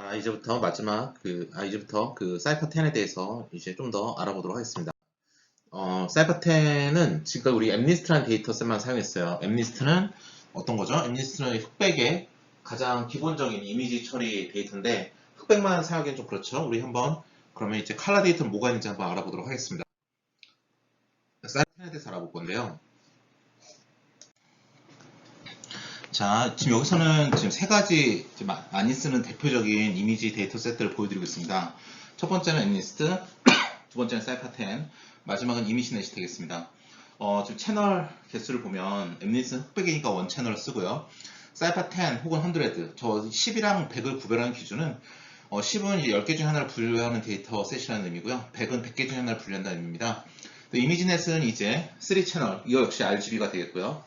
자, 이제부터 마지막 그, 아, 이제부터 그 사이퍼 10에 대해서 이제 좀 더 알아보도록 하겠습니다. 어, 사이퍼 10은 지금 우리 엠니스트라는 데이터셋만 사용했어요. 엠니스트는 어떤 거죠? 엠니스트는 흑백의 가장 기본적인 이미지 처리 데이터인데 흑백만 사용하기엔 좀 그렇죠. 우리 한번 그러면 이제 칼라 데이터는 뭐가 있는지 한번 알아보도록 하겠습니다. 사이퍼 10에 대해서 알아볼 건데요. 자, 지금 여기서는 지금 세 가지 마- 많이 쓰는 대표적인 이미지 데이터 셋들을 보여드리고 있습니다. 첫 번째는 엠니스트, 두 번째는 사이파10, 마지막은 이미지 넷이 되겠습니다. 어, 지금 채널 개수를 보면 엠니스트는 흑백이니까 원 채널을 쓰고요. 사이파10 혹은 100, 저 10이랑 100을 구별하는 기준은 어, 10은 이제 10개 중에 하나를 분류하는 데이터 셋이라는 의미고요. 100은 100개 중에 하나를 분류한다는 의미입니다. 또 이미지넷은 이제 3채널, 이거 역시 RGB가 되겠고요.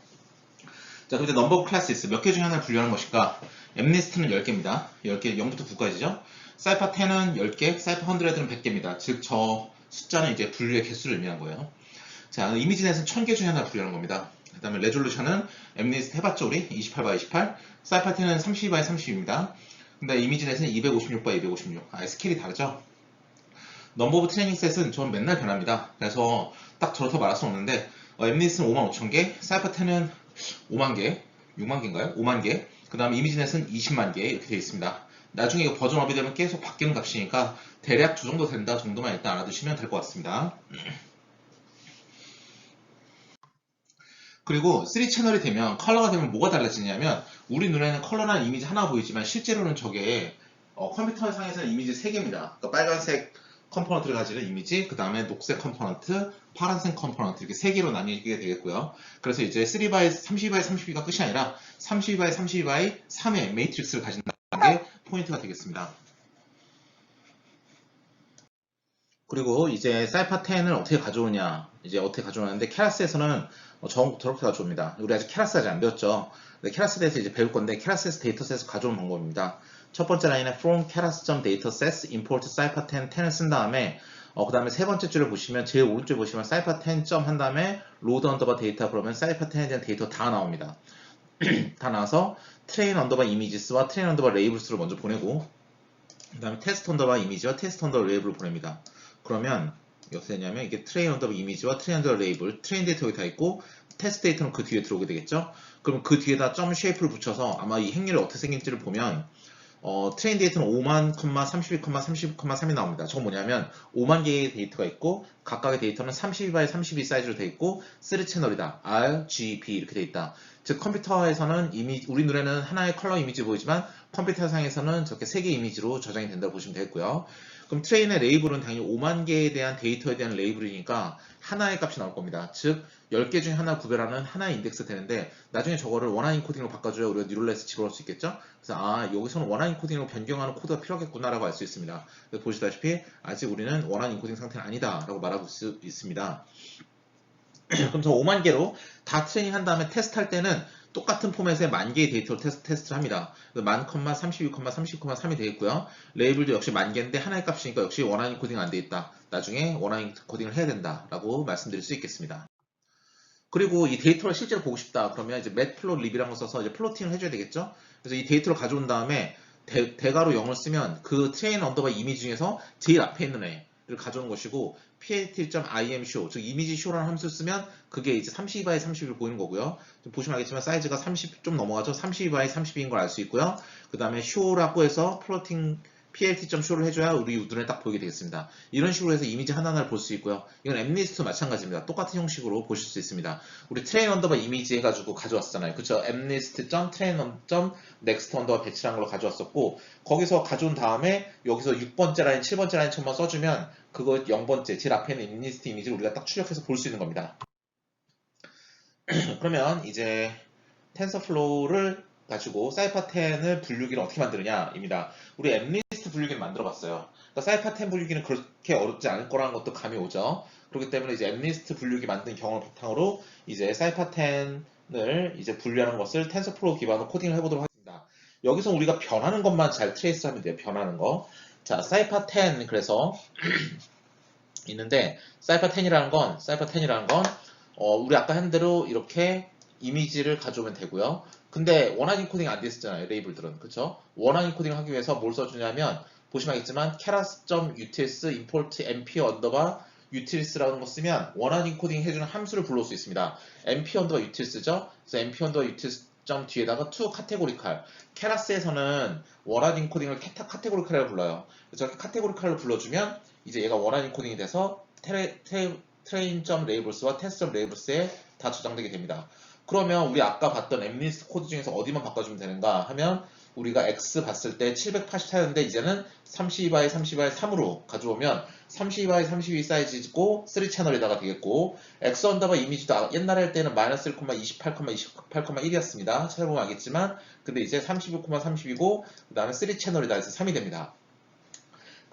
자, 그럼 넘버 오브 클래스스 몇 개 중에 하나를 분류하는 것일까? 엠니스트는 10개입니다. 10개, 0부터 9까지죠. 사이파 10은 10개, 사이파 100은 100개입니다. 즉, 저 숫자는 이제 분류의 개수를 의미한 거예요. 자, 이미지넷은 1000개 중에 하나를 분류하는 겁니다. 그 다음에 레졸루션은 엠니스트 해봤죠, 우리? 28x 28. 사이파 10은 32x 30입니다. 근데 이미지넷은 256x 256. 아, 스케일이 다르죠? 넘버 오브 트레이닝 셋은 전 맨날 변합니다. 그래서 딱 저렇게 말할 수 없는데, 어, 엠니스는 55,000개, 사이파 10은 5만 개, 6만 개인가요? 5만 개. 그 다음에 이미지넷은 20만 개 이렇게 되어 있습니다. 나중에 이거 버전 업이 되면 계속 바뀌는 값이니까 대략 두 정도 된다 정도만 일단 알아두시면 될 것 같습니다. 그리고 3채널이 되면 컬러가 되면 뭐가 달라지냐면 우리 눈에는 컬러라는 이미지 하나 보이지만 실제로는 저게 어, 컴퓨터 상에서는 이미지 3개입니다. 그러니까 빨간색 컴포넌트를 가지는 이미지, 그 다음에 녹색 컴포넌트, 파란색 컴포넌트 이렇게 세 개로 나뉘게 되겠고요. 그래서 이제 3by 32by 32가 끝이 아니라 32by 32by 3의 매트릭스를 가진다는 게 포인트가 되겠습니다. 그리고 이제 사이파 10을 어떻게 가져오냐 이제 어떻게 가져오는데 캐라스에서는 어, 저, 저렇게 가져옵니다. 우리 아직 캐라스 아직 안 배웠죠. 캐라스에 대해서 이제 배울 건데 캐라스에서 데이터셋을 가져오는 방법입니다. 첫 번째 라인에 from keras.datasets import 사이파 10 10을 쓴 다음에 어, 그 다음에 세 번째 줄을 보시면 제일 오른쪽에 보시면 사이파 10점 한 다음에 로드 언더바 데이터 그러면 사이파 10에 대한 데이터 다 나옵니다. 다 나와서 트레인 언더바 이미지스와 트레인 언더바 레이블스를 먼저 보내고 그 다음에 테스트 언더바 이미지와 테스트 언더바 레이블을 보냅니다. 그러면 어떻게 되냐면 이게 트레인 언더바 이미지와 트레인 언더바 레이블 트레인 데이터 여기 다 있고 테스트 데이터는 그 뒤에 들어오게 되겠죠. 그럼 그 뒤에다 점 쉐이프를 붙여서 아마 이 행렬이 어떻게 생길지를 보면 어, 트레인 데이터는 5만, 32, 30, 3이 나옵니다. 저건 뭐냐면 5만 개의 데이터가 있고 각각의 데이터는 32by 32 사이즈로 되어 있고 3 채널이다. R, G, B 이렇게 되어 있다. 즉 컴퓨터에서는 이미 우리 눈에는 하나의 컬러 이미지 보이지만 컴퓨터 상에서는 저렇게 3개 이미지로 저장이 된다고 보시면 되겠고요. 그럼 트레인의 레이블은 당연히 5만 개에 대한 데이터에 대한 레이블이니까 하나의 값이 나올 겁니다. 즉 10개 중에 하나 구별하는 하나의 인덱스 되는데 나중에 저거를 원하인 코딩으로 바꿔줘야 우리가 뉴럴넷에 집어넣을 수 있겠죠? 그래서 아 여기서는 원하인 코딩으로 변경하는 코드가 필요하겠구나라고 알 수 있습니다. 보시다시피 아직 우리는 원하인 코딩 상태는 아니다라고 말하고 수 있습니다. 그럼 저 5만 개로 다 트레이닝 한 다음에 테스트 할 때는 똑같은 포맷의 만 개의 데이터로 테스트, 테스트를 합니다. 만, 32, 30, 3이 되겠고요. 레이블도 역시 만 개인데 하나의 값이니까 역시 원하인 코딩 안 돼 있다. 나중에 원하인 코딩을 해야 된다라고 말씀드릴 수 있겠습니다. 그리고 이 데이터를 실제로 보고 싶다. 그러면 이제 matplot lib이라는 걸 써서 이제 플로팅을 해줘야 되겠죠. 그래서 이 데이터를 가져온 다음에 대, 가로 0을 쓰면 그 트레인 언더바 이미지 중에서 제일 앞에 있는 애 를 가져온 것이고 plt.imshow 즉 이미지 show라는 함수를 쓰면 그게 이제 32by 30을 보이는 거고요. 좀 보시면 알겠지만 사이즈가 30 좀 넘어가죠. 32by 30인 걸 알 수 있고요. 그 다음에 show라고 해서 플로팅 plt.show를 해줘야 우리 눈에 딱 보이게 되겠습니다. 이런 식으로 해서 이미지 하나하나를 볼 수 있고요. 이건 엠리스트도 마찬가지입니다. 똑같은 형식으로 보실 수 있습니다. 우리 트레인 언더바 이미지 해가지고 가져왔잖아요. 그쵸? 엠리스트.train.next 언더바 배치라는 걸 가져왔었고 거기서 가져온 다음에 여기서 6번째 라인, 7번째 라인처럼만 써주면 그거 0번째, 제일 앞에 있는 엠리스트 이미지를 우리가 딱 출력해서 볼 수 있는 겁니다. 그러면 이제 텐서플로우를 가지고 사이파 10을 분류기를 어떻게 만드느냐입니다. 우리 엠리스트 분류기를 만들어 봤어요. 그러니까 사이파 10 분류기는 그렇게 어렵지 않을 거라는 것도 감이 오죠. 그렇기 때문에 이제 엠리스트 분류기 만든 경험을 바탕으로 이제 사이파 10을 이제 분류하는 것을 텐서플로우 기반으로 코딩을 해보도록 하겠습니다. 여기서 우리가 변하는 것만 잘 트레이스 하면 돼요. 변하는 거. 자, 사이파 10 그래서 있는데 사이파 10이라는 건 사이파 10이라는 건 어, 우리 아까 한 대로 이렇게 이미지를 가져오면 되고요. 근데 원하는 코딩 안 됐었잖아요. 레이블들은. 그쵸? 원하는 코딩을 하기 위해서 뭘 써주냐면 보시면 알겠지만 keras.utils import mp 언더바 utils라는 거 쓰면 원하는 코딩 해주는 함수를 불러올 수 있습니다. mp 언더바 utils죠? 그래서 mp 언더바 utils 점 뒤에다가 to 카테고리칼 케라스에서는 원하는 코딩을 캐타 카테고리칼이라고 불러요. 그래서 이렇게 카테고리칼을 불러주면 이제 얘가 원하는 코딩이 돼서 트레, 트레, train.labels와 test.labels에 다 저장되게 됩니다. 그러면 우리 아까 봤던 엠리스트 코드 중에서 어디만 바꿔주면 되는가 하면 우리가 x 봤을 때 780 사였는데 이제는 32바이 32바이 3으로 가져오면 32바이 32 사이즈고 3채널에다가 되겠고 x 언더바 이미지도 아- 옛날에 할 때는 마이너스 1,28,28,1이었습니다. 찾아보면 알겠지만 근데 이제 36,32고 그 다음에 3채널이다 해서 3이 됩니다.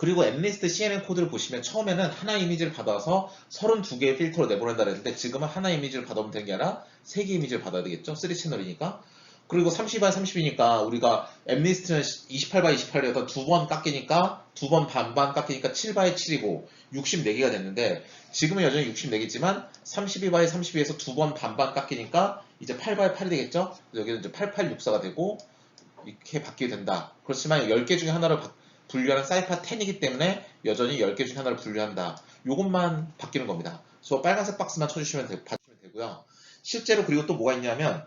그리고 엠리스트 CNN 코드를 보시면 처음에는 하나 이미지를 받아서 32개의 필터로 내보낸다 그랬는데 지금은 하나 이미지를 받아오면 되는 게 아니라 3개 이미지를 받아야 되겠죠? 3채널이니까. 그리고 30바이 30이니까 우리가 엠리스트는 28바이 28이어서 두 번 깎이니까 두 번 반반 깎이니까 7바이 7이고 64개가 됐는데 지금은 여전히 64개지만 32바이 32에서 두 번 반반 깎이니까 이제 8바이 8이 되겠죠? 여기는 이제 8864가 되고 이렇게 바뀌게 된다. 그렇지만 10개 중에 하나를 바- 분류하는 사이파 10이기 때문에 여전히 10개 중에 하나를 분류한다. 이것만 바뀌는 겁니다. 그래서 빨간색 박스만 쳐주시면 되, 되고요. 실제로 그리고 또 뭐가 있냐면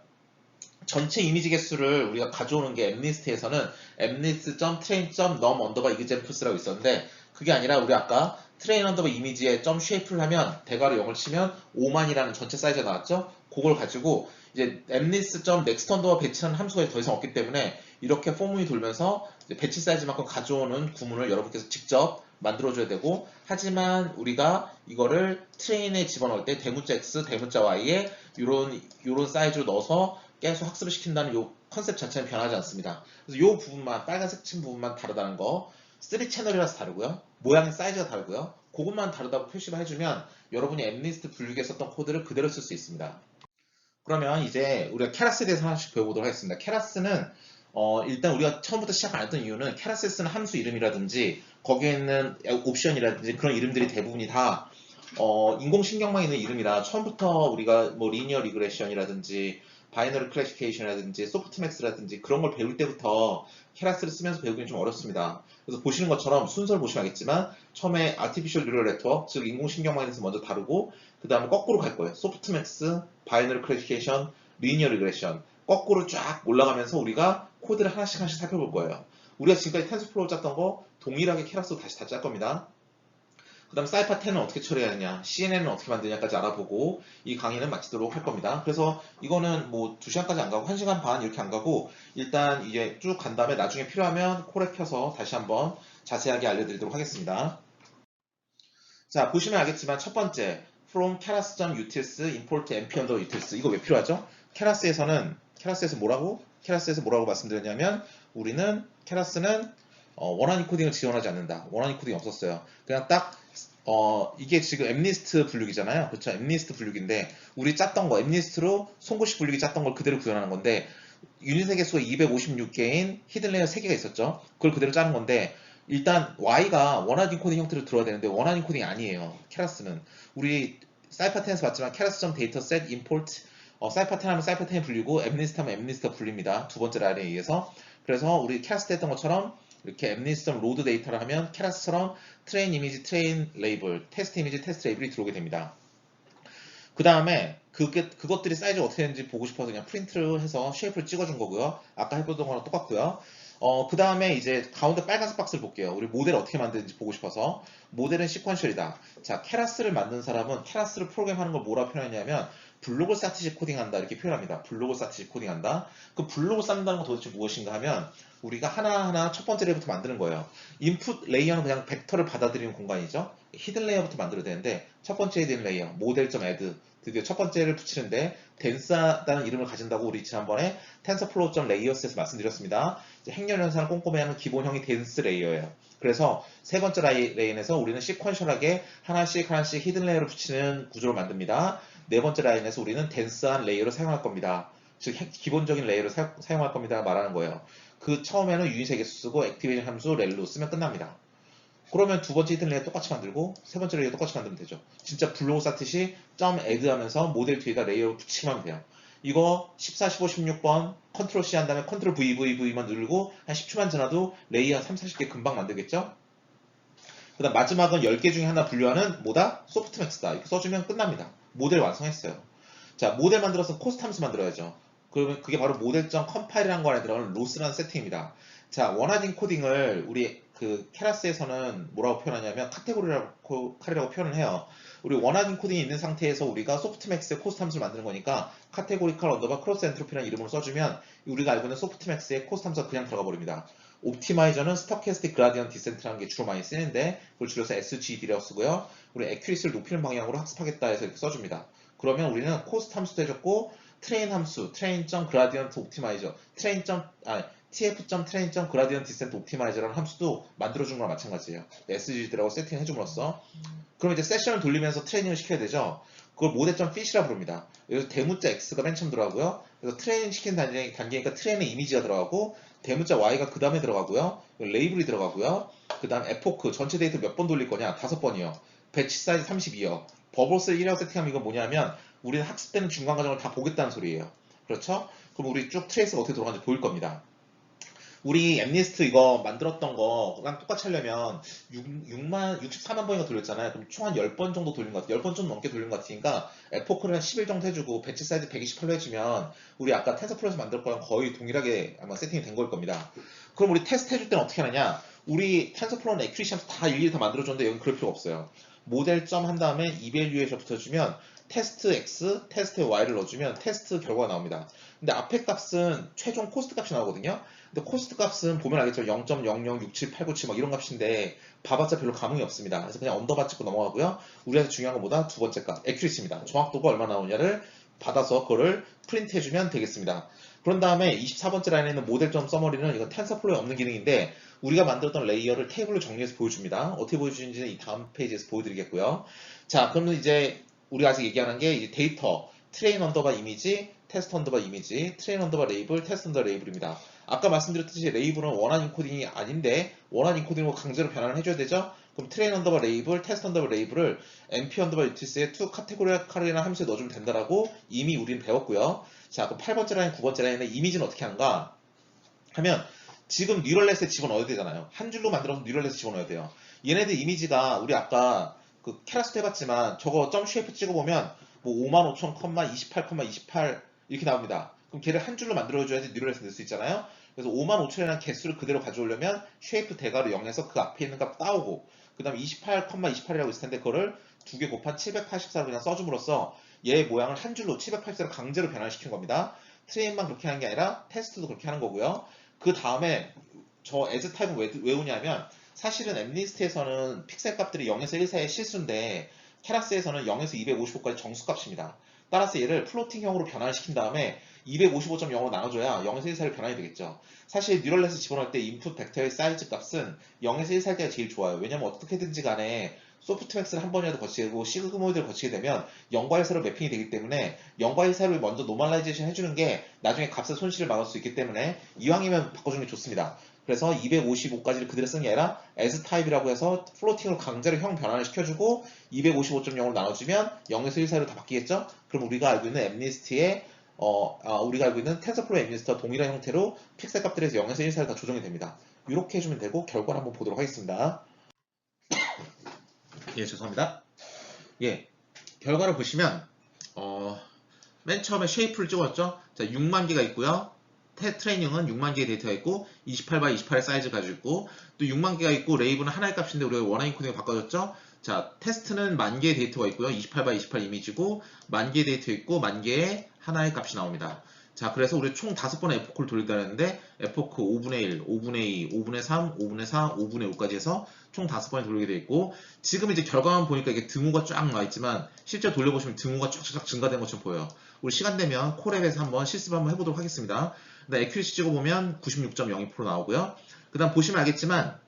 전체 이미지 개수를 우리가 가져오는 게 엠리스트에서는 엠리스트.train.num 언더바 examples,라고 있었는데 그게 아니라 우리 아까 train 언더바 이미지에 점 쉐이프를 하면 대괄호 0을 치면 5만이라는 전체 사이즈가 나왔죠? 그걸 가지고 이제 엠리스.next 언더바 배치라는 함수가 더 이상 없기 때문에 이렇게 포문이 돌면서 배치 사이즈만큼 가져오는 구문을 여러분께서 직접 만들어줘야 되고 하지만 우리가 이거를 트레인에 집어넣을 때 대문자 x, 대문자 y에 이런 이런 사이즈로 넣어서 계속 학습을 시킨다는 요 컨셉 자체는 변하지 않습니다. 그래서 요 부분만 빨간색 친 부분만 다르다는 거 3채널이라서 다르고요. 모양의 사이즈가 다르고요. 그것만 다르다고 표시를 해주면 여러분이 엠리스트 분류기에 썼던 코드를 그대로 쓸 수 있습니다. 그러면 이제 우리가 케라스에 대해서 하나씩 배워보도록 하겠습니다. 케라스는 어, 일단 우리가 처음부터 시작 안 했던 이유는 케라스에 쓰는 함수 이름이라든지 거기에 있는 옵션이라든지 그런 이름들이 대부분이 다 어, 인공신경망 있는 이름이라 처음부터 우리가 뭐 리니어 리그레션이라든지 바이너리 클래시피케이션이라든지 소프트맥스라든지 그런 걸 배울 때부터 케라스를 쓰면서 배우기는 좀 어렵습니다. 그래서 보시는 것처럼 순서를 보시면 알겠지만 처음에 아티피셜 뉴럴 네트워크 즉 인공신경망에 대해서 먼저 다루고 그 다음에 거꾸로 갈 거예요. 소프트맥스, 바이너리 클래시피케이션, 리니어 리그레션 거꾸로 쫙 올라가면서 우리가 코드를 하나씩 하나씩 살펴볼 거예요. 우리가 지금까지 텐서플로우 짰던 거 동일하게 케라스로 다시 다 짤 겁니다. 그 다음 사이파 10은 어떻게 처리하느냐, CNN은 어떻게 만드냐까지 알아보고 이 강의는 마치도록 할 겁니다. 그래서 이거는 뭐 2시간까지 안 가고 1시간 반 이렇게 안 가고 일단 이제 쭉 간 다음에 나중에 필요하면 콜에 켜서 다시 한번 자세하게 알려드리도록 하겠습니다. 자, 보시면 알겠지만 첫 번째 from keras.utils import np under utils 이거 왜 필요하죠? 케라스에서는 케라스에서 뭐라고? 케라스에서 뭐라고 말씀드렸냐면 우리는 케라스는 어, 원하는 코딩을 지원하지 않는다. 원하는 코딩이 없었어요. 그냥 딱 어, 이게 지금 엠리스트 분류기잖아요. 그렇죠? 엠리스트 분류기인데 우리 짰던 거 엠리스트로 송구식 분류기 짰던 걸 그대로 구현하는 건데 유닛의 개수가 256개인 히든레이어 3개가 있었죠. 그걸 그대로 짜는 건데 일단 Y가 원하는 코딩 형태로 들어야 되는데 원하는 코딩이 아니에요. 케라스는 우리 사이파텐에서 봤지만 keras.dataset import 어, 사이파텐 하면 사이파텐이 불리고 엠리스트 하면 엠리스트가 불립니다. 두 번째 라인에 의해서 그래서 우리 때 했던 것처럼 이렇게 엠리스트 로드 데이터를 하면 케라스처럼 트레인 이미지, 트레인 레이블, 테스트 이미지, 테스트 레이블이 들어오게 됩니다. 그 다음에 그게, 그것들이 사이즈가 어떻게 되는지 보고 싶어서 그냥 프린트를 해서 쉐이프를 찍어준 거고요. 아까 해보던 거랑 똑같고요. 어, 그 다음에 이제 가운데 빨간색 박스를 볼게요. 우리 모델 어떻게 만드는지 보고 싶어서. 모델은 시퀀셜이다. 자, 케라스를 만든 사람은 케라스를 프로그램하는 걸 뭐라 표현하냐면 블록을 쌓듯이 코딩한다 이렇게 표현합니다. 블록을 쌓듯이 코딩한다. 그 블록을 쌓는다는 건 도대체 무엇인가 하면 우리가 하나하나 첫 번째 레이부터 만드는 거예요. 인풋 레이어는 그냥 벡터를 받아들이는 공간이죠. 히든 레이어부터 만들어야 되는데 첫 번째 히든 레이어 모델.add 드디어 첫 번째를 붙이는데 덴스하다는 이름을 가진다고 우리 지난번에 tensorflow.layers에서 말씀드렸습니다. 행렬 현상을 꼼꼼히 하는 기본형이 덴스 레이어예요. 그래서 세 번째 라이, 레인에서 우리는 시퀀셜하게 하나씩 하나씩 히든 레이어를 붙이는 구조를 만듭니다. 네 번째 라인에서 우리는 덴스한 레이어를 사용할 겁니다. 즉 기본적인 레이어를 사, 용할 겁니다 말하는 거예요. 그 처음에는 유닛의 개수 쓰고 액티베이션 함수 렐로 쓰면 끝납니다. 그러면 두 번째 히든 레이어 똑같이 만들고 세 번째 레이어 똑같이 만들면 되죠. 진짜 블로그 쌓듯이 점 애드 하면서 모델 뒤에다 레이어 붙이면 돼요. 이거 14, 15, 16번 컨트롤 C 한 다음에 컨트롤 V, V, V만 누르고 한 10초만 지나도 레이어 3, 40개 금방 만들겠죠? 그 다음 마지막은 10개 중에 하나 분류하는 뭐다? 소프트맥스다. 이렇게 써주면 끝납니다. 모델 완성했어요. 자, 모델 만들어서 코스트 함수 만들어야죠. 그러면 그게 바로 모델.컴파일이라는 거 안에 들어가는 로스라는 세팅입니다. 자, 원하는 코딩을 우리 그 캐라스에서는 뭐라고 표현하냐면 카테고리라고 카리라고 표현을 해요. 우리 원하는 코딩이 있는 상태에서 우리가 소프트맥스의 코스트 함수를 만드는 거니까 카테고리칼 언더바 크로스 엔트로피라는 이름으로 써주면 우리가 알고 있는 소프트맥스의 코스트 함수가 그냥 들어가 버립니다. 옵티마이저는 스토캐스틱 그라디언 디센트라는 게 주로 많이 쓰는데 그걸 줄여서 SGD라고 쓰고요. 우리 액큐리스를 높이는 방향으로 학습하겠다 해서 이렇게 써줍니다. 그러면 우리는 코스트 함수도 해줬고 트레인 함수 트레인.그라디언트 옵티마이저 트레인. 아 tf.train.gradient descent optimize라는 함수도 만들어준 거랑 마찬가지예요. SGD라고 세팅해줌으로써 그럼 이제 세션을 돌리면서 트레이닝을 시켜야 되죠. 그걸 모델.fit이라 부릅니다. 여기서 대문자 x가 맨 처음 들어가고요. 그래서 트레이닝 시킨 단계, 단계니까 트레인의 이미지가 들어가고 대문자 y가 그 다음에 들어가고요. 레이블이 들어가고요. 그 다음 에포크 전체 데이터 몇 번 돌릴 거냐? 다섯 번이요. 배치 사이즈 32요. 버블스 1이라고 세팅하면 이건 뭐냐면 우리는 학습되는 중간 과정을 다 보겠다는 소리예요. 그렇죠? 그럼 우리 쭉 트레이스가 어떻게 들어가는지 보일 겁니다. 우리 엠리스트 이거 만들었던 거랑 똑같이 하려면 6, 만 64만 번인가 돌렸잖아요. 그럼 총 한 10번 정도 돌린 것 같아요. 10번 좀 넘게 돌린 것 같으니까 에포크를 한 10일 정도 해주고 배치 사이즈 128로 해주면 우리 아까 텐서플로에서 만들 거랑 거의 동일하게 아마 세팅이 된 걸 겁니다. 그럼 우리 테스트 해줄 때는 어떻게 하느냐? 우리 텐서플로는 에큐리시 함수 다 일일이 다 만들어줬는데 여기 그럴 필요 없어요. 모델 점 한 다음에 이밸류에이션 붙여주면 테스트 x, 테스트 y를 넣어주면 테스트 결과가 나옵니다. 근데 앞에 값은 최종 코스트 값이 나오거든요. 근데 코스트 값은 보면 알겠죠. 0.006789막 이런 값인데 봐봤자 별로 감흥이 없습니다. 그래서 그냥 언더바 찍고 넘어가고요. 우리한테 중요한 것보다 두 번째 값, 액큐리시입니다. 정확도가 얼마 나오냐를 받아서 그거를 프린트 해주면 되겠습니다. 그런 다음에 24번째 라인에 있는 모델.서머리는 점 이건 텐서플로에 없는 기능인데 우리가 만들었던 레이어를 테이블로 정리해서 보여줍니다. 어떻게 보여주는지는 이 다음 페이지에서 보여드리겠고요. 자, 그러면 이제 우리가 아직 얘기 하는 게 이제 데이터, 트레인 언더바 이미지, 테스트 언더바 이미지, 트레인 언더바 레이블, 테스트 언더바 레이블입니다. 아까 말씀드렸듯이 레이블은 원한 인코딩이 아닌데 원한 인코딩으로 강제로 변환을 해줘야 되죠. 그럼 트레인 언더바 레이블, 테스트 언더바 레이블을 np 언더바 유티스의 투 카테고리칼이나 함수에 넣어주면 된다라고 이미 우리는 배웠고요. 자, 그럼 8번째 라인, 9번째 라인에 이미지는 어떻게 하는가 하면 지금 뉴럴넷에 집어넣어야 되잖아요. 한 줄로 만들어서 뉴럴넷에 집어넣어야 돼요. 얘네들 이미지가 우리 아까 그 캐라스도 해봤지만 저거 점 쉐이프 찍어보면 뭐 55,000, 28, 28 이렇게 나옵니다. 그럼 걔를 한 줄로 만들어줘야지 뉴럴넷에 넣을 수 있잖아요. 그래서 55,000이라는 개수를 그대로 가져오려면 쉐이프 대괄호 0에서 그 앞에 있는 값 따오고 그 다음에 28, 28이라고 있을 텐데 그거를 두 개 곱한 784로 그냥 써줌으로써 얘 모양을 한 줄로 784로 강제로 변환시킨 겁니다. 트레인만 그렇게 하는 게 아니라 테스트도 그렇게 하는 거고요. 그 다음에 저 as 타입은 왜 외우냐면 사실은 엠리스트에서는 픽셀 값들이 0에서 1 사이의 실수인데 캐라스에서는 0에서 255까지 정수값입니다. 따라서 얘를 플로팅형으로 변환시킨 다음에 255.0으로 나눠줘야 0에서 1 사이로 변환이 되겠죠. 사실 뉴럴넷을 집어넣을 때 인풋 벡터의 사이즈 값은 0에서 1살 때가 제일 좋아요. 왜냐면 어떻게든지 간에 소프트맥스를 한 번이라도 거치고 시그모이드를 거치게 되면 0과 1사로 매핑이 되기 때문에 0과 1사를 먼저 노멀라이제이션 해주는 게 나중에 값의 손실을 막을 수 있기 때문에 이왕이면 바꿔주는 게 좋습니다. 그래서 255까지를 그대로 쓰는 게 아니라 as 타입이라고 해서 플로팅으로 강제로 형 변환을 시켜주고 255.0으로 나눠주면 0에서 1 사이로 다 바뀌겠죠? 그럼 우리가 알고 있는 엠니스트의 어, 아, 우리가 알고 있는 텐서플로 엠니스트와 동일한 형태로 픽셀 값들에서 0에서 1 사이로 다 조정이 됩니다. 이렇게 해주면 되고 결과를 한번 보도록 하겠습니다. 예, 죄송합니다. 예, 결과를 보시면 어, 맨 처음에 쉐이프를 찍었죠. 자, 6만 개가 있고요. 테, 트레이닝은 6만 개의 데이터가 있고 28 x 28의 사이즈 가지고 있고 또 6만 개가 있고 레이브는 하나의 값인데 우리가 원하인 코딩을 바꿔줬죠. 자, 테스트는 만 개의 데이터가 있고요. 28 x 28 이미지고 만 개의 데이터 있고 만 개의 하나의 값이 나옵니다. 자, 그래서 우리 총 다섯 번의 에포크를 돌린다는데 에포크 5분의 1, 5분의 2, 5분의 3, 5분의 4, 5분의 5까지 해서 총 다섯 번에 돌리게 돼 있고 지금 이제 결과만 보니까 이게 등호가 쫙 나와 있지만 실제 돌려보시면 등호가 쫙쫙 증가된 것처럼 보여요. 우리 시간 되면 코랩에서 한번 실습 한번 해보도록 하겠습니다. 그다음 에큐리시 찍어보면 96.02% 나오고요. 그 다음 보시면 알겠지만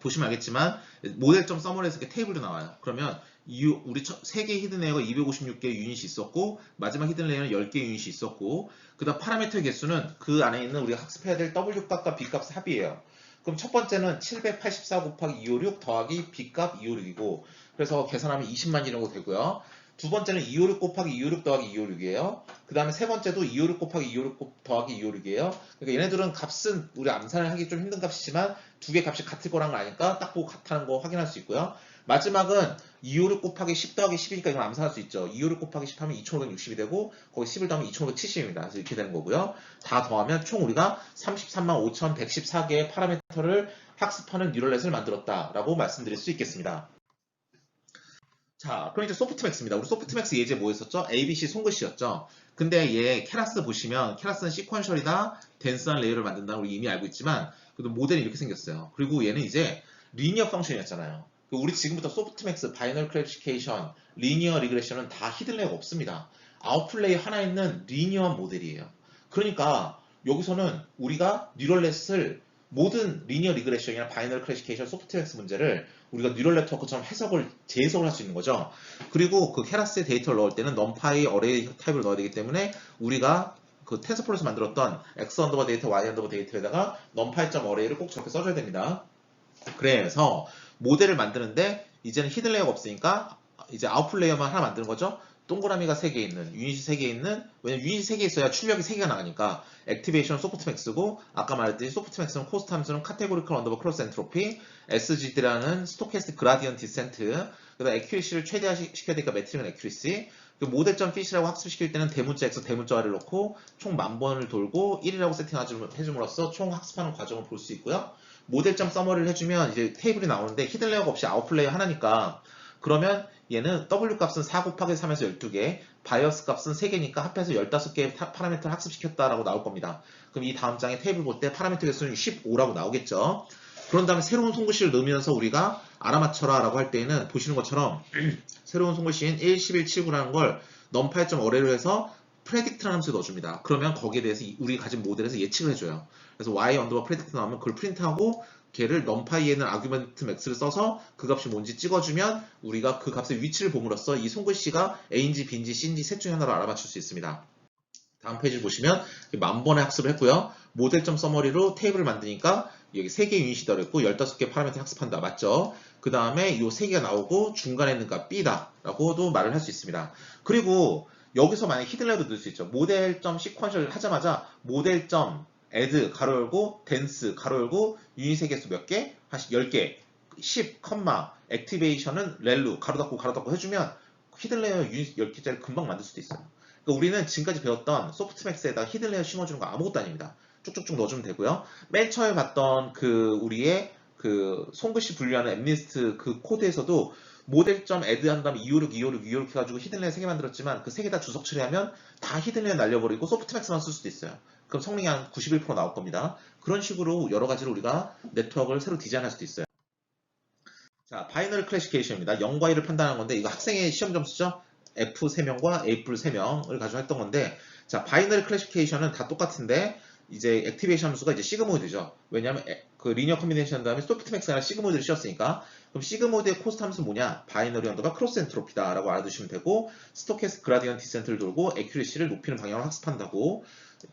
보시면 알겠지만 모델점 서머리에서 이렇게 테이블도 나와요. 그러면 우리 3개 히든 레이어가 256개 유닛이 있었고 마지막 히든 레이어는 10개 유닛이 있었고 그 다음 파라미터 개수는 그 안에 있는 우리가 학습해야 될 W 값과 B 값의 합이에요. 그럼 첫 번째는 784 곱하기 256 더하기 B값 256이고 그래서 계산하면 20만 이라고 되고요. 두 번째는 256 곱하기 256 더하기 256이에요. 그 다음에 세 번째도 256 곱하기 256 더하기 256이에요. 그러니까 얘네들은 값은 우리 암산을 하기 좀 힘든 값이지만 두 개 값이 같을 거란 걸 아니까 딱 보고 같다는 거 확인할 수 있고요. 마지막은 256 곱하기 10 더하기 10이니까 이건 암산할 수 있죠. 256 곱하기 10 하면 2560이 되고 거기 10을 더하면 2570입니다. 그래서 이렇게 되는 거고요. 다 더하면 총 우리가 33만 5114개의 파라미터를 학습하는 뉴럴넷을 만들었다라고 말씀드릴 수 있겠습니다. 자, 그럼 이제 소프트맥스입니다. 우리 소프트맥스 예제 뭐 했었죠? ABC 송글씨였죠? 근데 얘 캐라스 보시면 캐라스는 시퀀셜이다, 덴스한 레이어를 만든다는 우리 이미 알고 있지만 그래도 모델이 이렇게 생겼어요. 그리고 얘는 이제 리니어 펑션이었잖아요. 그 우리 지금부터 소프트맥스, 바이널 클래시피케이션, 리니어 리그레션은 다 히든 레이어가 없습니다. 아웃풋 레이어 하나 있는 리니어 모델이에요. 그러니까 여기서는 우리가 뉴럴넷을 모든 리니어 리그레션이나 바이널 클래시피케이션 소프트맥스 문제를 우리가 뉴럴 네트워크처럼 해석을 재해석을 할 수 있는 거죠. 그리고 그 캐라스의 데이터를 넣을 때는 넘파이 어레이 타입을 넣어야 되기 때문에 우리가 그 텐서플로에서 만들었던 x 언더바 데이터, y 언더바 데이터에다가 numpy.점 어레이를 꼭 저렇게 써줘야 됩니다. 그래서 모델을 만드는데 이제는 히든 레이어가 없으니까 이제 아웃풋 레이어만 하나 만드는 거죠. 동그라미가 3개 있는, 유닛이 3개 있는, 왜냐면 유닛이 3개 있어야 출력이 3개가 나가니까 액티베이션은 소프트맥스고 아까 말했듯이 소프트맥스는 코스트 함수는 카테고리컬 언더바 크로스 엔트로피, SGD라는 스토캐스틱 그라디언 디센트, 그다음 액큐리시를 최대화 시켜야 되니까 매트릭은 액큐리시, 그 모델점 핏이라고 학습시킬 때는 대문자 X, 대문자 Y를 넣고 총 만 번을 돌고 1이라고 세팅해줌으로써 총 학습하는 과정을 볼 수 있고요. 모델점 서머리를 해주면 이제 테이블이 나오는데 히든 레이어가 없이 아웃풋 레이어 하나니까 그러면 얘는 W 값은 4 곱하기 3에서 12개, 바이어스 값은 3개니까 합해서 15개의 파라미터를 학습시켰다라고 나올 겁니다. 그럼 이 다음 장에 테이블 볼 때 파라미터 개수는 15라고 나오겠죠. 그런 다음에 새로운 송글씨를 넣으면서 우리가 알아맞혀라 라고 할 때에는 보시는 것처럼 새로운 송글씨인 1, 11, 79라는 걸 넘파이점 어뢰로 해서 프레딕트라는 함수에 넣어줍니다. 그러면 거기에 대해서 우리가 가진 모델에서 예측을 해줘요. 그래서 y 언더바 프레딕트 나오면 그걸 프린트하고 걔를 numpy에 있는 아규먼트 max를 써서 그 값이 뭔지 찍어주면 우리가 그 값의 위치를 봄으로써 이 송글씨가 A인지 B인지 C인지 셋 중에 하나로 알아맞힐 수 있습니다. 다음 페이지를 보시면 만 번의 학습을 했고요. 모델점 서머리로 테이블을 만드니까 여기 3개 유닛이 들어있고 15개 파라미터 학습한다. 맞죠? 그 다음에 이 3개가 나오고 중간에 있는 값 B다. 라고도 말을 할 수 있습니다. 그리고 여기서 만약 히든레어도 넣을 수 있죠. 모델점 시퀀셜 하자마자 모델점 add 가로 열고 dense 가로 열고 유닛의 개수 몇 개? 한 10개 10, 액티베이션은 렐루 가로 닫고 가로 닫고 해주면 히든레어 유닛 10개짜리 금방 만들 수도 있어요. 그러니까 우리는 지금까지 배웠던 소프트맥스에다가 히든레어 심어주는 거 아무것도 아닙니다. 쭉쭉쭉 넣어주면 되고요. 맨 처음에 봤던 그 우리의 그 송글씨 분류하는 엠리스트 그 코드에서도 모델점 애드 한 다음에 256, 256, 256 해가지고 히든레어 3개 만들었지만 그 3개 다 주석 처리하면 다 히든레어 날려버리고 소프트맥스만 쓸 수도 있어요. 그럼 성능이 한 91% 나올 겁니다. 그런 식으로 여러 가지로 우리가 네트워크를 새로 디자인할 수도 있어요. 자, 바이너리 클래시케이션입니다. 0과 1을 판단하는 건데 이거 학생의 시험 점수죠? F 3명과 A 3명을 가지고 했던 건데 자, 바이너리 클래시케이션은 다 똑같은데 이제 액티베이션 함수가 이제 시그모드죠. 왜냐하면 에, 그 리니어 커뮤니케이션 다음에 소프트맥스나 시그모드를 씌웠으니까 그럼 시그모드의 코스트 함수는 뭐냐? 바이너리 언더가 크로스 엔트로피다 라고 알아두시면 되고 스토캐스 그라디언 디센트를 돌고 액큐리시를 높이는 방향으로 학습한다고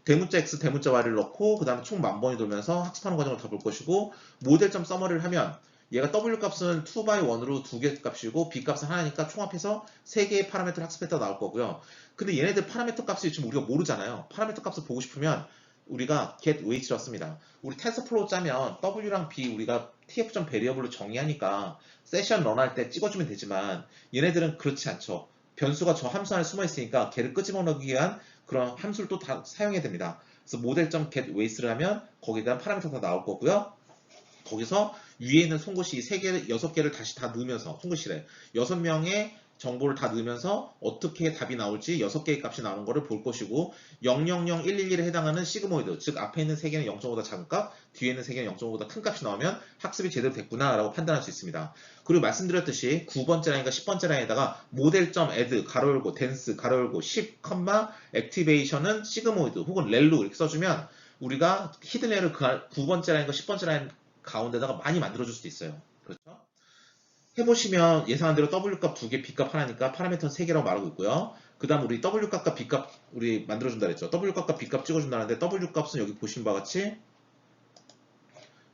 대문자 x, 대문자 y를 넣고 그 다음에 총 만 번이 돌면서 학습하는 과정을 다 볼 것이고 모델점 서머리를 하면 얘가 w 값은 2x1으로 두 개 값이고 b 값은 하나니까 총합해서 세 개의 파라미터를 학습했다 나올 거고요. 근데 얘네들 파라미터 값이 지금 우리가 모르잖아요. 파라미터 값을 보고 싶으면 우리가 get weight를 씁니다. 우리 텐서플로우 짜면 w랑 b 우리가 tf 베리어블로 정의하니까 세션 런할 때 찍어주면 되지만 얘네들은 그렇지 않죠. 변수가 저 함수 안에 숨어 있으니까 걔를 끄집어 넣기 위한 그런 함수를 또 다 사용해야 됩니다. 그래서 모델점 get weight를 하면 거기에 대한 파라미터가 나올 거고요. 거기서 위에 있는 송글씨 3개, 6개를 다시 다 넣으면서 송글씨래 6명의 정보를 다 넣으면서 어떻게 답이 나올지 6개의 값이 나오는 것을 볼 것이고 000111에 해당하는 시그모이드 즉 앞에 있는 3개는 0.5보다 작은 값 뒤에 있는 3개는 0.5보다 큰 값이 나오면 학습이 제대로 됐구나 라고 판단할 수 있습니다. 그리고 말씀드렸듯이 9번째 라인과 10번째 라인에다가 모델점 add 가로 열고 dense 가로 열고 10, 액티베이션은 시그모이드 혹은 렐루 이렇게 써주면 우리가 히든레어를 그 9번째 라인과 10번째 라인 가운데다가 많이 만들어줄 수도 있어요. 그렇죠? 해보시면 예상한 대로 W값 2개, B값 하나니까 파라미터는 3개라고 말하고 있고요. 그 다음 우리 W값과 B값 우리 만들어준다 그랬죠. W값과 B값 찍어준다는데 W값은 여기 보신 바와 같이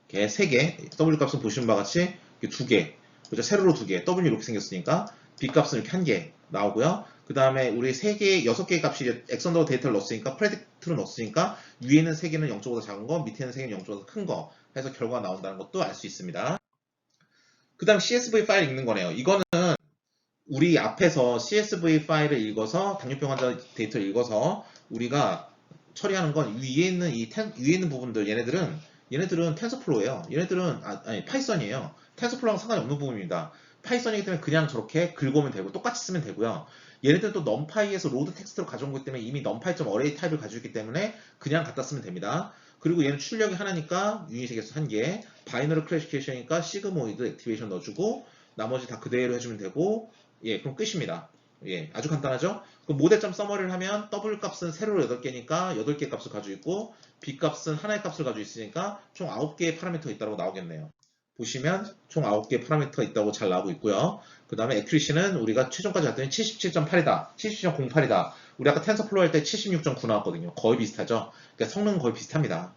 이렇게 3개, W값은 보신 바와 같이 2개, 그죠? 세로로 2개, W 이렇게 생겼으니까 B값은 이렇게 한개 나오고요. 그 다음에 우리 세 개, 여섯 개의 값이 이제 엑선더 데이터를 넣었으니까 프레딕트로 넣었으니까 위에 있는 세 개는 0.5더 작은 거, 밑에 있는 세 개는 0.5더 큰거 해서 결과가 나온다는 것도 알 수 있습니다. 그 다음 CSV 파일 읽는 거네요. 이거는 우리 앞에서 CSV 파일을 읽어서 당뇨병 환자 데이터를 읽어서 우리가 처리하는 건 위에 있는 이 텐, 위에 있는 부분들 얘네들은 얘네들은 텐서플로예요. 얘네들은 아, 아니 파이썬이에요. 텐서플로랑 상관이 없는 부분입니다. 파이썬이기 때문에 그냥 저렇게 긁어오면 되고 똑같이 쓰면 되고요. 얘네들은 또 넘파이에서 로드 텍스트로 가져온 거기 때문에 이미 numpy.array 타입을 가지고 있기 때문에 그냥 갖다 쓰면 됩니다. 그리고 얘는 출력이 하나니까 개수 한 개, 바이너리 클래시피케이션이니까 시그모이드 액티베이션 넣어주고 나머지 다 그대로 해주면 되고 예, 그럼 끝입니다. 예, 아주 간단하죠? 그럼 모델점 서머리를 하면 W 값은 세로로 8개니까 8개 값을 가지고 있고 B 값은 하나의 값을 가지고 있으니까 총 9개의 파라미터가 있다고 나오겠네요. 보시면 총 9개의 파라미터가 있다고 잘 나오고 있고요. 그 다음에 에큐리시는 우리가 최종까지 갔더니 77.8이다. 77.08이다. 우리 아까 텐서플로 할때 76.9 나왔거든요. 거의 비슷하죠? 그러니까 성능은 거의 비슷합니다.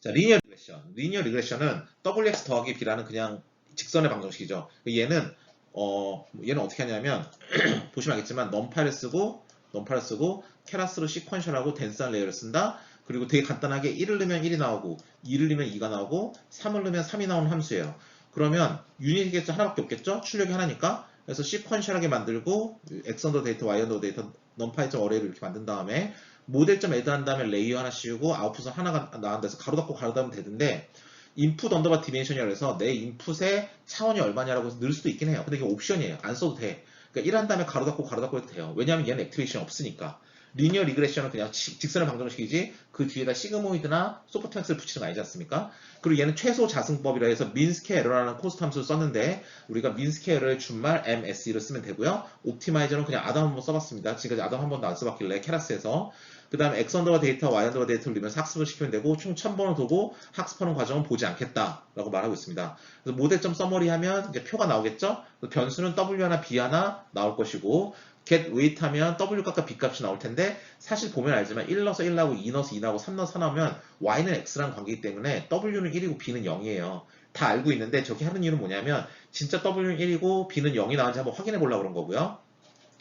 자, 리니어 리그레션. 리니어 리그레션은 WX 더하기 B라는 그냥 직선의 방정식이죠. 얘는 어, 얘는 어떻게 하냐면 보시면 알겠지만 넘파를 쓰고 넘파를 쓰고 캐라스로 시퀀셜하고 덴스한 레이어를 쓴다. 그리고 되게 간단하게 1을 넣으면 1이 나오고 2를 넣으면 2가 나오고 3을 넣으면 3이 나오는 함수예요. 그러면 유닛 개수 하나밖에 없겠죠? 출력이 하나니까. 그래서 시퀀셜하게 만들고 언더 데이터, 언더 데이터, 넘파이점 어레이를 이렇게 만든 다음에 모델점 애드 한 다음에 레이어 하나 씌우고 아웃풋은 하나가 나온다 해서 가로 닫고 가로 닫으면 되는데 인풋 언더바 디멘션이라고 해서 내 인풋의 차원이 얼마냐라고 해서 넣을 수도 있긴 해요. 근데 이게 옵션이에요. 안 써도 돼. 그러니까 1한 다음에 가로 닫고 가로 닫고 해도 돼요. 왜냐하면 얘는 액티베이션이 없으니까. 리니어 리그레션은 그냥 지- 직선의 방정식이지 그 뒤에다 시그모이드나 소프트맥스를 붙이는 거 아니지 않습니까? 그리고 얘는 최소 자승법이라 해서 민스케 에러라는 코스트 함수를 썼는데 우리가 민스케 에러의 준말 MSE를 쓰면 되고요. 옵티마이저는 그냥 아담 한번 써봤습니다. 지금까지 아담 한 번도 안 써봤길래 캐라스에서 그 다음에 x 언더바 데이터, y 언더바 데이터를 넣으면서 학습을 시키면 되고 총 1000번을 두고 학습하는 과정은 보지 않겠다라고 말하고 있습니다. 그래서 모델점 서머리 하면 이제 표가 나오겠죠? 변수는 w 하나, b 하나 나올 것이고 get weight 하면 w 값과 b 값이 나올 텐데 사실 보면 알지만 1 넣어서 1 나오고 2 넣어서 2 나오고 3 넣어서 4 나오면 y는 x랑 관계이기 때문에 w는 1이고 b는 0이에요. 다 알고 있는데 저렇게 하는 이유는 뭐냐면 진짜 w는 1이고 b는 0이 나오는지 한번 확인해 보려고 그런 거고요.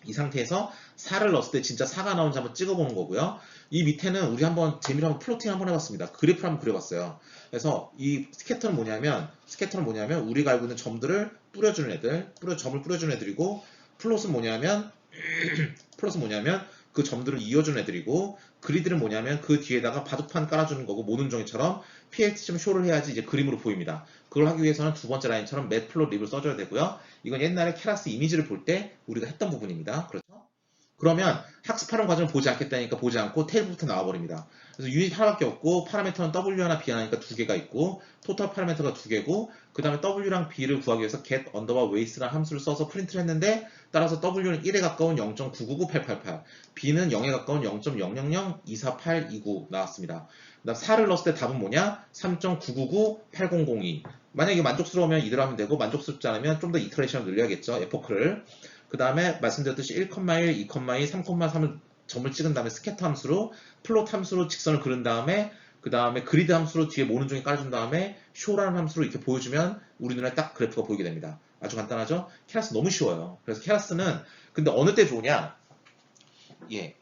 이 상태에서 4를 넣었을 때 진짜 4가 나오는지 한번 찍어보는 거고요. 이 밑에는 우리 한번 재미로 한번 플로팅 한번 해봤습니다. 그래프를 한번 그려봤어요. 그래서 이 스캐터는 뭐냐면 스캐터는 뭐냐면 우리가 알고 있는 점들을 뿌려주는 애들, 뿌려 점을 뿌려주는 애들이고 플롯은 뭐냐면 플롯은 뭐냐면 그 점들을 이어주는 애들이고 그리드는 뭐냐면 그 뒤에다가 바둑판 깔아주는 거고 모눈종이처럼 plt 쇼를 해야지 이제 그림으로 보입니다. 그걸 하기 위해서는 두 번째 라인처럼 맷플롯 립을 써줘야 되고요. 이건 옛날에 캐라스 이미지를 볼 때 우리가 했던 부분입니다. 그렇죠? 그러면 학습하는 과정을 보지 않겠다니까 보지 않고 테이블부터 나와버립니다. 그래서 유닛 하나밖에 없고 파라미터는 W 하나 B 하나니까 두 개가 있고 토탈 파라미터가 두 개고 그 다음에 W랑 B를 구하기 위해서 get underbar weights라는 함수를 써서 프린트를 했는데 따라서 W는 1에 가까운 0.999888 B는 0에 가까운 0.000248229 나왔습니다. 그 다음 4를 넣었을 때 답은 뭐냐? 3.9998002 만약에 만족스러우면 이대로 하면 되고 만족스럽지 않으면 좀 더 이터레이션을 늘려야겠죠. 에포크를 그 다음에 말씀드렸듯이 1,1, 2,2, 3,3을 점을 찍은 다음에 스캐터 함수로 플롯 함수로 직선을 그린 다음에 그 다음에 그리드 함수로 뒤에 모눈종이 깔아준 다음에 쇼라는 함수로 이렇게 보여주면 우리 눈에 딱 그래프가 보이게 됩니다. 아주 간단하죠? 캐라스 너무 쉬워요. 그래서 캐라스는 근데 어느 때 좋으냐? 예.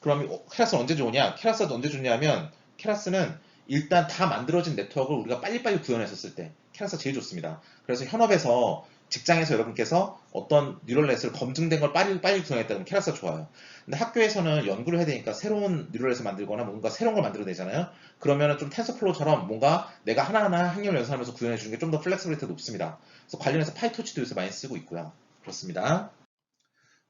그럼 어, 캐라스는 언제 좋으냐? 캐라스가 언제 좋냐면 캐라스는 일단 다 만들어진 네트워크를 우리가 빨리빨리 구현했었을 때 캐라스가 제일 좋습니다. 그래서 현업에서 직장에서 여러분께서 어떤 뉴럴넷을 검증된 걸 빨리 빨리 구현했다 그러면 캐라스가 좋아요. 근데 학교에서는 연구를 해야 되니까 새로운 뉴럴넷을 만들거나 뭔가 새로운 걸 만들어내잖아요. 그러면은 좀 텐서플로우처럼 뭔가 내가 하나하나 학렬 연산하면서 구현해 주는 게 좀 더 플렉스빌리티가 높습니다. 그래서 관련해서 파이토치도 요새 많이 쓰고 있고요. 그렇습니다.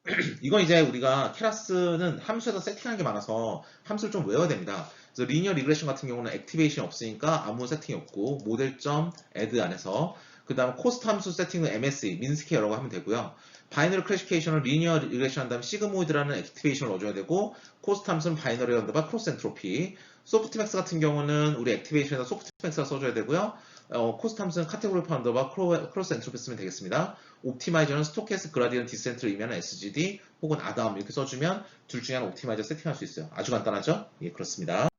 이건 이제 우리가 캐라스는 함수에서 세팅하는 게 많아서 함수를 좀 외워야 됩니다. 그래서 리니어 리그레션 같은 경우는 액티베이션이 없으니까 아무 세팅이 없고 모델점 애드 안에서 그 다음 코스트 함수 세팅은 MSE, 민스케어라고 하면 되고요. 바이너리 클래시피케이션을 리니어 리그레션 한 다음에 시그모이드라는 액티베이션을 넣어줘야 되고 코스트 함수는 바이너리 언더바 크로스 엔트로피 소프트맥스 같은 경우는 우리 액티베이션에서 소프트맥스가 써줘야 되고요. 어, 코스트 함수는 카테고리 파운더바 크로스 엔트로피 쓰면 되겠습니다. 옵티마이저는 스토캐스 그라디언 디센트를 의미하는 SGD 혹은 아담 이렇게 써주면 둘 중에 하나 옵티마이저 세팅할 수 있어요. 아주 간단하죠? 예, 그렇습니다.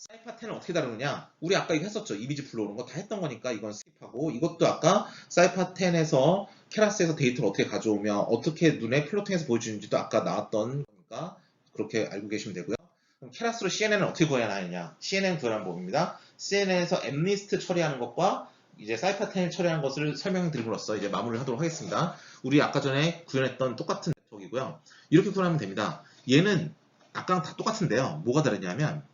사이파 10은 어떻게 다루느냐? 우리 아까 이거 했었죠. 이미지 불러오는 거 다 했던 거니까 이건 스킵하고 이것도 아까 사이파 10에서 캐라스에서 데이터를 어떻게 가져오며 어떻게 눈에 플로팅해서 보여주는지도 아까 나왔던 거니까 그렇게 알고 계시면 되고요. 그럼 캐라스로 CNN을 어떻게 구해야 하느냐? CNN 구현하는 법입니다. CNN에서 엠리스트 처리하는 것과 이제 사이파 10을 처리하는 것을 설명드림으로써 이제 마무리를 하도록 하겠습니다. 우리 아까 전에 구현했던 똑같은 네트워크이고요. 이렇게 구현하면 됩니다. 얘는 아까랑 다 똑같은데요. 뭐가 다르냐면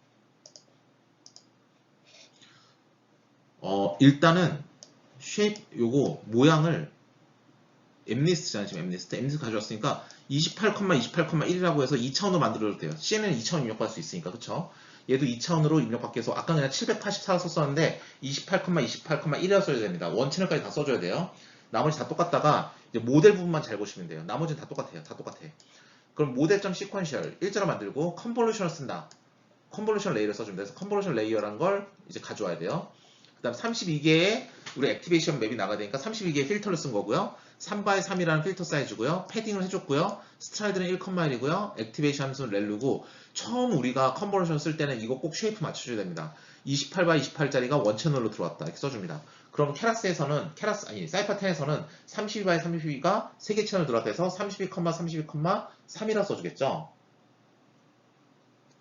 어, 일단은 쉐입 요거 모양을 엠리스트잖아요. 지금 엠리스트. 엠리스트 가져왔으니까 28,28,1이라고 해서 2차원으로 만들어도 돼요. CNN은 2차원 입력받을 수 있으니까 그쵸? 얘도 2차원으로 입력받기 위해서 아까 그냥 784 썼었는데 28,28,1이라 써야 됩니다. 원 채널까지 다 써줘야 돼요. 나머지 다 똑같다가 이제 모델 부분만 잘 보시면 돼요. 나머지는 다 똑같아요. 다 똑같아. 그럼 모델.시퀀셜 1자로 만들고 컨볼루션을 쓴다. 컨볼루션 레이어를 써주면 돼서 컨볼루션 레이어란 걸 이제 가져와야 돼요. 그 다음 32개의 우리 액티베이션 맵이 나가야 되니까 32개의 필터를 쓴 거고요. 3by 3이라는 필터 사이즈고요. 패딩을 해줬고요. 스트라이드는 1,1이고요. 액티베이션 함수는 렐루고 처음 우리가 컨버전 쓸 때는 이거 꼭 쉐이프 맞춰줘야 됩니다. 28by 28짜리가 원채널로 들어왔다. 이렇게 써줍니다. 그럼 캐라스에서는 캐라스 아니 사이파10에서는 32by 32가 3개 채널 들어왔다 해서 32, 32, 3이라 써주겠죠.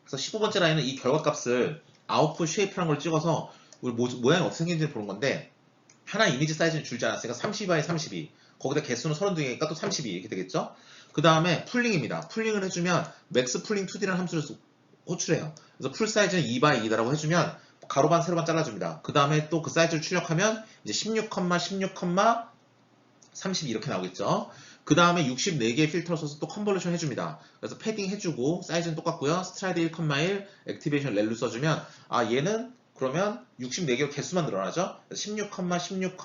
그래서 15번째 라인은 이 결과값을 아웃풋 쉐이프라는 걸 찍어서 우리 모, 모양이 어떻게 생긴지 보는 건데 하나 이미지 사이즈는 줄지 않았으니까 32by 32 거기다 개수는 32개니까 또 32 이렇게 되겠죠? 그 다음에 풀링입니다. 풀링을 해주면 맥스 풀링 2D라는 함수를 호출해요. 그래서 풀 사이즈는 2by 2다라고 해주면 가로반 세로반 잘라줍니다. 그 다음에 또 그 사이즈를 출력하면 이제 16, 16, 32 이렇게 나오겠죠? 그 다음에 64개의 필터를 써서 또 컨버루션 해줍니다. 그래서 패딩 해주고 사이즈는 똑같고요. 스트라이드 1,1 액티베이션 렐루 써주면 아 얘는 그러면 64개로 개수만 늘어나죠. 16, 16,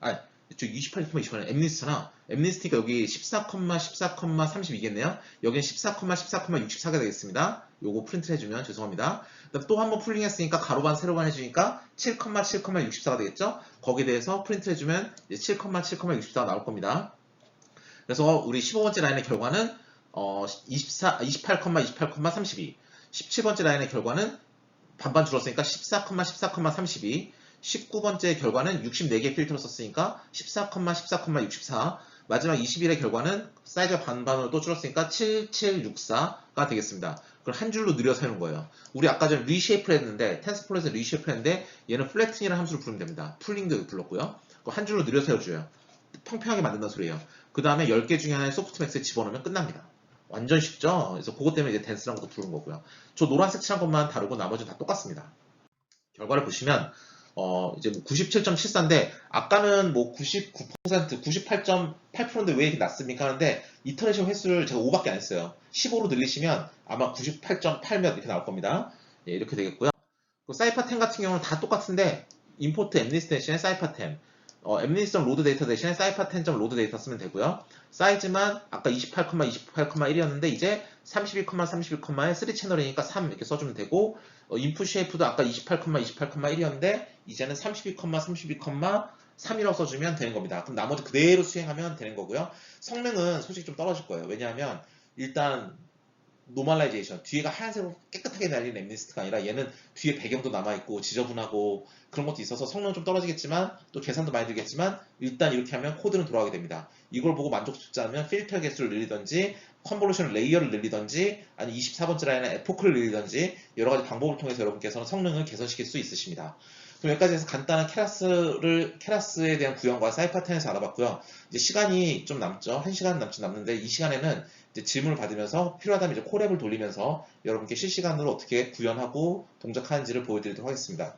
아니 저 28, 28, 엠리스트나 엠리스트니까 여기 14, 14, 32겠네요. 여기는 14, 14, 64가 되겠습니다. 요거 프린트 해주면 죄송합니다. 또 한 번 풀링 했으니까 가로반 세로반 해주니까 7, 7, 64가 되겠죠. 거기에 대해서 프린트 해주면 7, 7, 64가 나올 겁니다. 그래서 우리 15번째 라인의 결과는 어 24, 28, 28, 32 17번째 라인의 결과는 반반 줄었으니까 14, 14, 32 19번째 결과는 64개 필터를 썼으니까 14, 14, 64 마지막 21의 결과는 사이즈가 반반으로 또 줄었으니까 7764가 되겠습니다. 그걸 한 줄로 늘려 세우는 거예요. 우리 아까 전에 리쉐이프를 했는데 텐스플로에서 리쉐이프를 했는데 얘는 플래튼이라는 함수를 부르면 됩니다. 풀링도 불렀고요. 한 줄로 늘려 세워줘요. 평평하게 만든다는 소리예요. 그 다음에 10개 중에 하나의 소프트맥스에 집어넣으면 끝납니다. 완전 쉽죠? 그래서 그것 때문에 이제 댄스라는 것도 부른 거고요. 저 노란색 칠한 것만 다르고 나머지는 다 똑같습니다. 결과를 보시면 어 이제 97.74인데 아까는 뭐 99%, 98.8%인데 왜 이렇게 낮습니까 하는데 이터레이션 횟수를 제가 5밖에 안 했어요. 15로 늘리시면 아마 98.8몇 이렇게 나올 겁니다. 예, 이렇게 되겠고요. 사이파10 같은 경우는 다 똑같은데 임포트 대신에 사이파10 어, 엠리스점 로드 데이터 대신에 사이파 10점 로드 데이터 쓰면 되고요. 사이즈만 아까 28, 28,1이었는데 이제 32,32,에 3 채널이니까 3 이렇게 써주면 되고 어, 쉐이프도 아까 28, 28,1이었는데 이제는 32, 32, 3이라고 써주면 되는 겁니다. 그럼 나머지 그대로 수행하면 되는 거고요. 성능은 솔직히 좀 떨어질 거예요. 왜냐하면 일단 노멀라이제이션 뒤에가 하얀색으로 깨끗하게 날린 엠리스트가 아니라 얘는 뒤에 배경도 남아있고 지저분하고 그런 것도 있어서 성능은 좀 떨어지겠지만 또 계산도 많이 들겠지만 일단 이렇게 하면 코드는 돌아가게 됩니다. 이걸 보고 만족스럽지 않으면 필터 개수를 늘리든지 컨볼루션 레이어를 늘리든지 아니 24번째 라인에 에포크를 늘리든지 여러 가지 방법을 통해서 여러분께서는 성능을 개선시킬 수 있으십니다. 그럼 여기까지 해서 간단한 캐라스를 캐라스에 대한 구현과 사이파텐에서 알아봤고요. 이제 시간이 좀 남죠. 1시간 남지 남는데 이 시간에는 질문을 받으면서 필요하다면 이제 콜앱을 돌리면서 여러분께 실시간으로 어떻게 구현하고 동작하는지를 보여드리도록 하겠습니다.